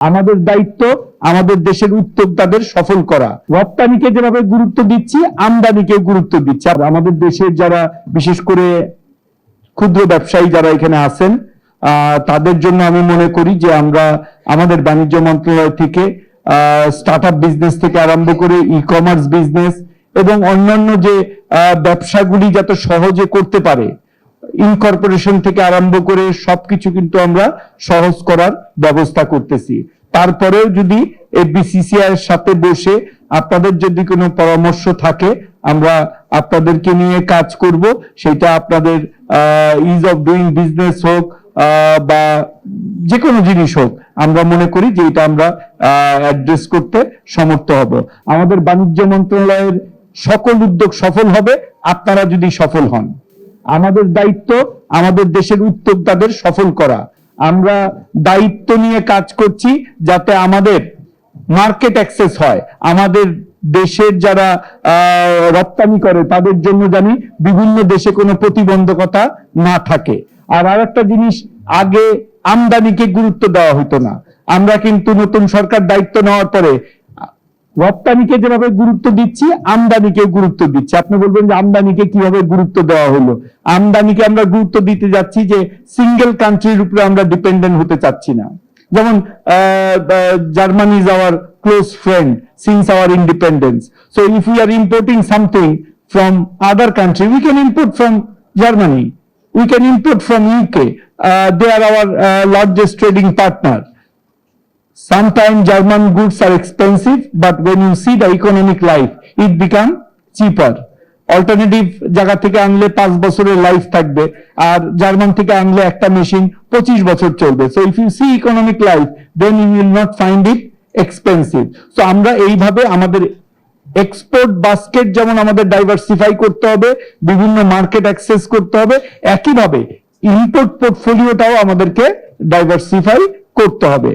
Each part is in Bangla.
আমাদের দায়িত্ব, আমাদের দেশের উদ্যোক্তাদের সফল করা। রপ্তানিকে যেভাবে গুরুত্ব দিচ্ছি আমদানিকে গুরুত্ব দিচ্ছি। আর আমাদের দেশের যারা, বিশেষ করে ক্ষুদ্র ব্যবসায়ী যারা এখানে আছেন তাদের জন্য আমি মনে করি যে আমরা আমাদের বাণিজ্য মন্ত্রণালয় থেকে স্টার্ট আপ বিজনেস থেকে আরম্ভ করে ই কমার্স বিজনেস এবং অন্যান্য যে ব্যবসাগুলি যাতে সহজে করতে পারে ইনকর্পোরেশন থেকে আরম্ভ করে সবকিছু কিন্তু আমরা সহজ করার ব্যবস্থা করতেছি। তারপরেও যদি এফবিসিসিআই এর সাথে বসে আপনাদের যদি কোনো পরামর্শ থাকে, আমরা আপনাদেরকে নিয়ে কাজ করব। সেটা আপনাদের ইজ অফ ডুইং বিজনেস হোক বা যে কোনো জিনিস হোক, আমরা মনে করি যে এটা আমরা অ্যাড্রেস করতে সমর্থ হব। আমাদের বাণিজ্য মন্ত্রণালয়ের সকল উদ্যোগ সফল হবে, আপনারা যদি সফল হন। আমাদের দায়িত্ব আমাদের দেশের উদ্যোক্তাদের সফল করা। আমরা দায়িত্ব নিয়ে কাজ করছি যাতে আমাদের মার্কেট অ্যাক্সেস হয়। আমাদের দেশের যারা রপ্তানি করে তাদের জন্য জানি বিভিন্ন দেশে কোনো প্রতিবন্ধকতা না থাকে। আর আরেকটা জিনিস, আগে আমদানিকে গুরুত্ব দেওয়া হতো না। আমরা কিন্তু নতুন সরকার দায়িত্ব নেওয়ার পরে রপ্তানিকে যেভাবে গুরুত্ব দিচ্ছি আমদানিকে গুরুত্ব দিচ্ছি। আপনি বলবেন যে আমদানিকে কীভাবে গুরুত্ব দেওয়া হলো? আমদানিকে আমরা গুরুত্ব দিতে যাচ্ছি যে সিঙ্গেল কান্ট্রির উপরে আমরা ডিপেন্ডেন্ট হতে চাচ্ছি না। যেমন Germany is our close friend since our independence so if we are importing something from other country we can import from Germany we from UK. Uh, they are our uh, largest trading partner. Sometimes German goods are expensive, but when you see the economic life, it become cheaper. Alternative জায়গা থেকে আনলে পাঁচ বছরের লাইফ থাকবে আর জার্মান থেকে আনলে একটা মেশিন পঁচিশ বছর চলবে। So if you see economic life then you will not find it expensive so আমরা এইভাবে আমাদের এক্সপোর্ট বাস্কেট যেমন আমাদের ডাইভার্সিফাই করতে হবে বিভিন্ন মার্কেট অ্যাক্সেস করতে হবে একইভাবে ইম্পোর্ট পোর্টফোলিওটাও আমাদেরকে ডাইভার্সিফাই করতে হবে।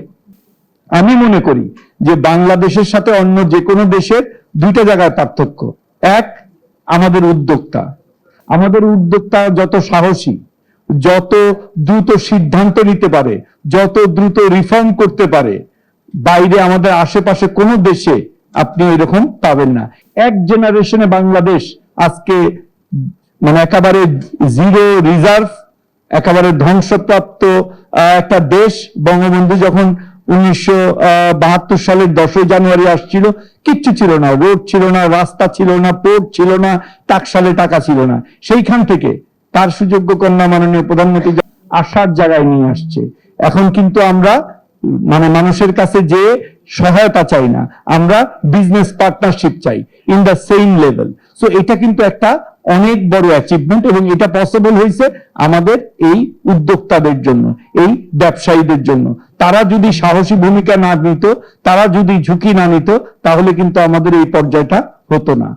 আমি মনে করি যে বাংলাদেশের সাথে অন্য যে কোনো দেশের দুইটা জায়গায় পার্থক্য। এক, আমাদের উদ্যোক্তা। আমাদের উদ্যোক্তা যত সাহসী, যত দ্রুত সিদ্ধান্ত নিতে পারে, যত দ্রুত রিফর্ম করতে পারে, বাইরে আমাদের আশেপাশে কোনো দেশে আপনি এরকম পাবেন না। এক জেনারেশনে বাংলাদেশ আজকে মানে একেবারে জিরো রিজার্ভ একেবারে ধ্বংসপ্রাপ্ত একটা দেশ, বঙ্গবন্ধু যখন উনিশশো বাহাত্তর সালের দশই জানুয়ারি আসছিল। কিচ্ছু ছিল না, রোড ছিল না, রাস্তা ছিল না, পোর্ট ছিল না টাকসালে টাকা ছিল না। সেইখান থেকে তার সুযোগ্য কন্যা মাননীয় প্রধানমন্ত্রী আসার জায়গায় নিয়ে আসছে। এখন কিন্তু আমরা মানে মানুষের কাছে যে সহায়তা চাই না, আমরা বিজনেস পার্টনারশিপ চাই in the same level so এটা কিন্তু একটা অনেক বড় অ্যাচিভমেন্ট এবং এটা পসিবল হয়েছে আমাদের এই উদ্যোক্তাদের জন্য, এই ব্যবসায়ীদের জন্য। তারা যদি সাহসী ভূমিকা না নিত, তারা যদি ঝুঁকি না নিত, তাহলে কিন্তু আমাদের এই পর্যায়টা হতো না।